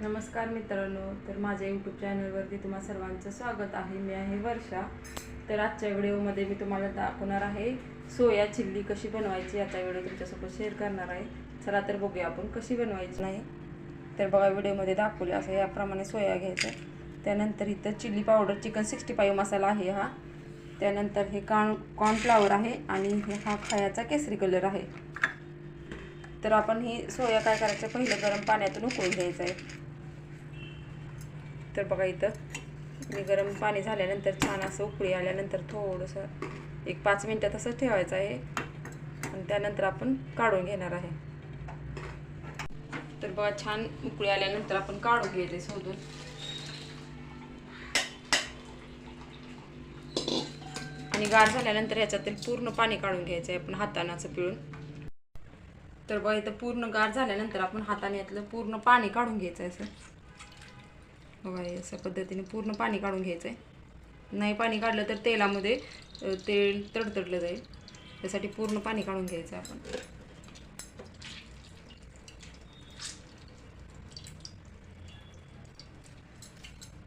नमस्कार मित्रांनो तर माझ्या यूट्यूब चॅनलवरती तुम्हा सर्वांचं स्वागत आहे. मी आहे वर्षा. तर आजच्या व्हिडिओमध्ये मी तुम्हाला दाखवणार आहे सोया चिल्ली कशी बनवायची याचा व्हिडिओ तुमच्यासोबत शेअर करणार आहे. चला तर बघूया आपण कशी बनवायची. नाही तर बघा व्हिडिओमध्ये दाखवले असं याप्रमाणे सोया घ्यायचं. त्यानंतर इथं chilli powder chicken sixty five masala आहे हा. त्यानंतर हे कॉर्न कॉर्नफ्लावर आहे आणि हे हा खायाचा केसरी कलर आहे. तर आपण ही सोया काय करायचं? पहिलं गरम पाण्यातून उकळून घ्यायचं आहे. तर बघा इथं मी गरम पाणी झाल्यानंतर छान असं उकळी आल्यानंतर थोडंसं एक पाच मिनटं तसंच ठेवायचं आहे. आणि त्यानंतर आपण काढून घेणार आहे. तर बघा छान उकळी आल्यानंतर आपण काढून घ्यायचे शोधून आणि गार झाल्यानंतर ह्याच्यातील पूर्ण पाणी काढून घ्यायचं आहे आपण हातानं असं पिळून. तर बघा इथं पूर्ण गार झाल्यानंतर आपण हाताने यातलं पूर्ण पाणी काढून घ्यायचं आहे असं. बघा हे अशा पद्धतीने पूर्ण पाणी काढून घ्यायचं आहे नाही पाणी काढलं तर तेलामध्ये तेल तडतडलं जाईल. त्यासाठी पूर्ण पाणी काढून घ्यायचं आहे आपण.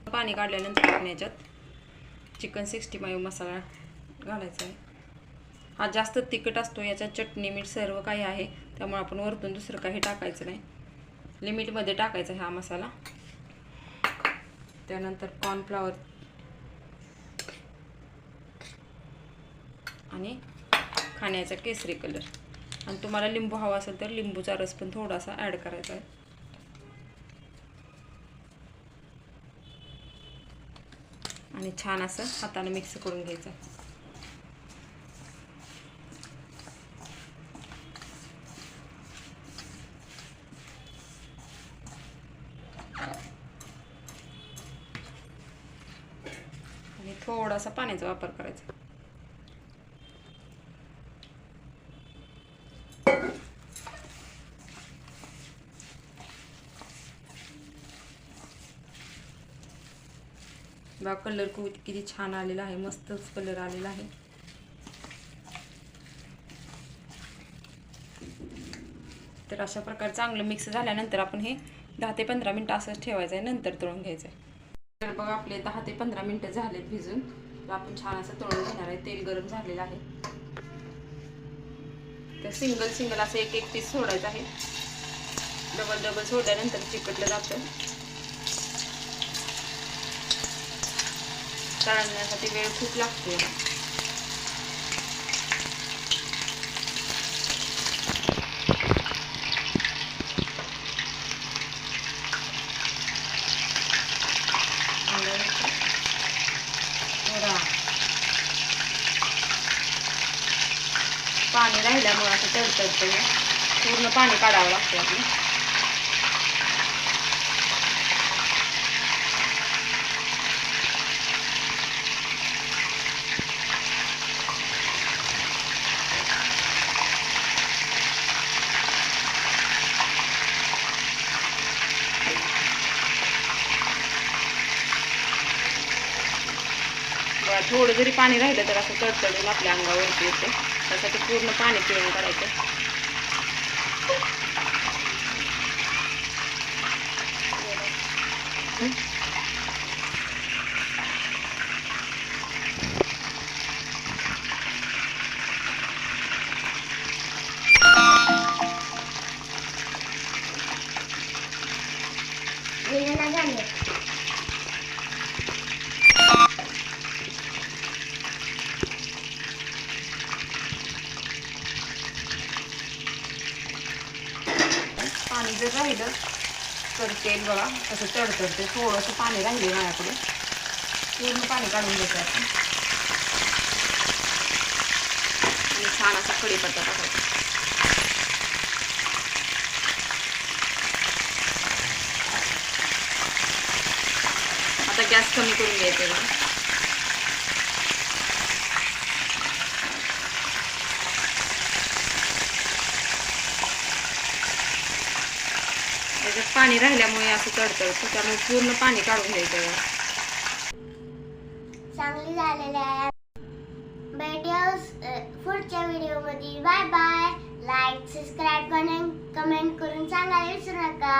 पाणी काढल्यानंतर आपण याच्यात चिकन सिक्स्टी फाईव्ह मसाला घालायचा आहे. हा जास्त तिखट असतो याच्यात चटणी मीठ सर्व काही आहे. त्यामुळे आपण वरतून दुसरं काही टाकायचं नाही. लिमिटमध्ये टाकायचा हा मसाला. त्यानंतर कॉर्नफ्लावर आणि खाण्याचा केसरी कलर आणि तुम्हाला लिंबू हवा असेल तर लिंबूचा रस पण थोडासा ॲड करायचा आहे. आणि छान असं हाताने मिक्स करून घ्यायचं आणि थोडासा पाण्याचा वापर करायचा. बा कलर किती छान आलेला आहे मस्तच कलर आलेला आहे. तर अशा प्रकारे चांगलं मिक्स झाल्यानंतर आपण हे दहा ते पंधरा मिनटं असंच ठेवायचं आहे नंतर तळून घ्यायचं आहे. तर बघा आपले दहा ते पंधरा मिनटं झालेत भिजून. तर आपण छान असं तळून घेणार आहे. तेल गरम झालेलं आहे. तर सिंगल सिंगल असं एक एक पीस सोडायचं आहे. डबल डबल सोडल्यानंतर चिकटलं जातं. तळण्यासाठी वेळ खूप लागतो याला. थोडा पाणी राहिल्यामुळे असं तडतडतं पूर्ण पाणी काढावं लागतं आपलं. बघा, थोडं जरी पाणी राहिलं तर असं तडतडून आपल्या अंगावरती येते. त्यासाठी पूर्ण पाणी पिळून काढायचं. पाणी जर राहिलं तर तेल बघा असं तडतडते थोडंसं पाणी राहिले माझ्याकडे. पूर्ण पाणी काढून घ्यायचं आपण. छान असा कडीपत्ता टाकायचा. आता गॅस कमी करून घ्यायचा त्याच्यात पाणी राहिल्यामुळे असं तडतडतं त्यामुळे पूर्ण पाणी काढून घ्यायचं. चांगली झालेली आहे. भेटूया पुढच्या व्हिडिओमध्ये bye bye like subscribe comment comment करून सांगायला विसरू नका.